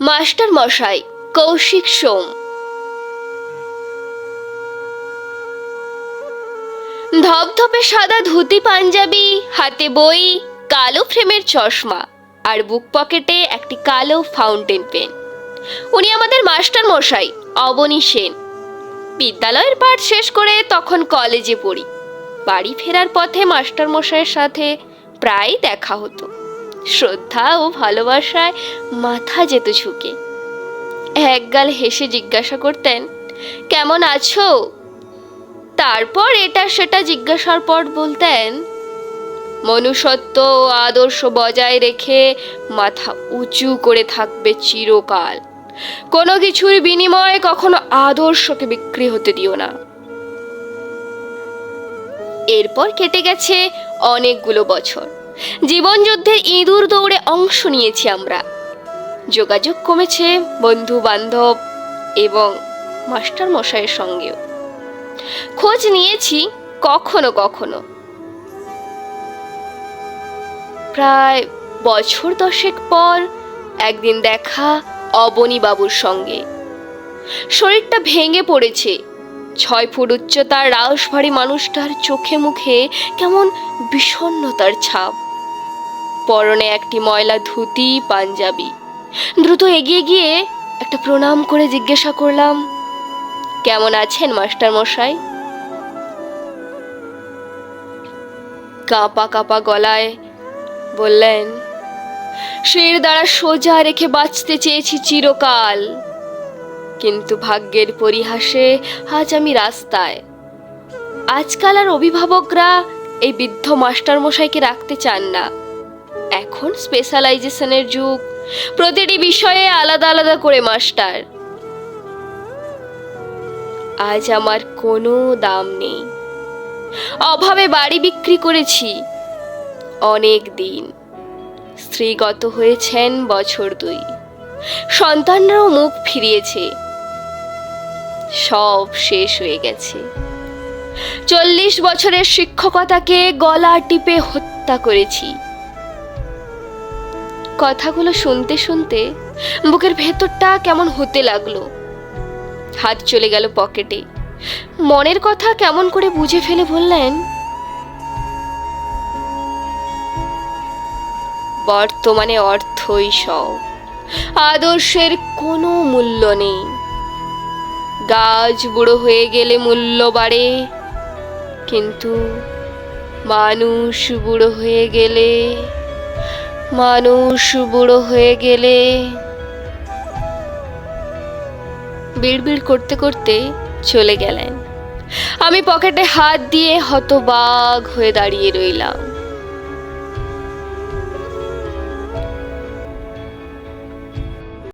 Master মশাই, কৌশিক সোম। ধপধপে সাদা ধুতি, পাঞ্জাবি, হাতে বই, কালো ফ্রেমের চশমা আর বুক পকেটে একটি কালো ফাউন্টেন পেন। উনি আমাদের মাস্টার মশাই, অবনী সেন। বিদ্যালয়ের পাঠ শেষ করে তখন কলেজে পড়ি। বাড়ি ফেরার পথে মাস্টার মশাইয়ের সাথে প্রায় দেখা হতো। শ্রদ্ধা ও ভালোবাসায় মাথা যেত ঝুঁকে। একগাল হেসে জিজ্ঞাসা করতেন, কেমন আছো? তারপর এটা সেটা জিজ্ঞাসার পর বলতেন, মনুষ্যত্ব ও আদর্শ বজায় রেখে মাথা উঁচু করে থাকবে চিরকাল। কোনো কিছুর বিনিময়ে কখনো আদর্শকে বিক্রি হতে দিও না। এরপর কেটে গেছে অনেকগুলো বছর। জীবনযুদ্ধের ইঁদুর দৌড়ে অংশ নিয়েছি আমরা। যোগাযোগ কমেছে বন্ধু বান্ধব এবং মাস্টার মশাইয়ের সঙ্গেও। খোঁজ নিয়েছি কখনো কখনো। প্রায় বছর দশেক পর একদিন দেখা অবনী বাবুর সঙ্গে। শরীরটা ভেঙে পড়েছে। ছয় ফুট উচ্চতার রাউস ভারী মানুষটার চোখে মুখে কেমন বিষণ্ণতার ছাপ। পরনে একটি ময়লা ধুতি, পাঞ্জাবি। দ্রুত এগিয়ে গিয়ে একটা প্রণাম করে জিজ্ঞাসা করলাম, কেমন আছেন, মাস্টার মশাই? কাঁপা কাঁপা গলায় বললেন, শির দ্বারা সোজা রেখে বাঁচতে চেয়েছি চিরকাল। কিন্তু ভাগ্যের পরিহাসে আজ আমি রাস্তায়। আজকাল আর অভিভাবকরা এই বৃদ্ধ মাস্টার মশাইকে রাখতে চান না। এখন স্পেশালাইজেশনের যুগ। প্রতিটি বিষয়ে আলাদা আলাদা করে মাস্টার। আজ আমার কোনো দাম নেই। অভাবে বাড়ি বিক্রি করেছি। অনেক দিন। স্ত্রীগত হয়েছেন বছর দুই। সন্তানরাও মুখ ফিরিয়েছে। সব শেষ হয়ে গেছে। চল্লিশ বছরের শিক্ষকতাকে গলা টিপে হত্যা করেছি। কথাগুলো শুনতে শুনতে বুকের ভেতরটা কেমন হতে লাগল। হাত চলে গেল পকেটে। মনের কথা কেমন করে বুঝে ফেলে বললেন, বর্তমানে অর্থই সব, আদর্শের কোনো মূল্য নেই। গাছ বুড়ো হয়ে গেলে মূল্য বাড়ে, কিন্তু মানুষ বুড়ো হয়ে গেলে মানুষ বুড়ো হয়ে গেলে। বিড়বিড় করতে করতে চলে গেলেন। আমি পকেটে হাত দিয়ে হতবাগ হয়ে দাঁড়িয়ে রইলাম।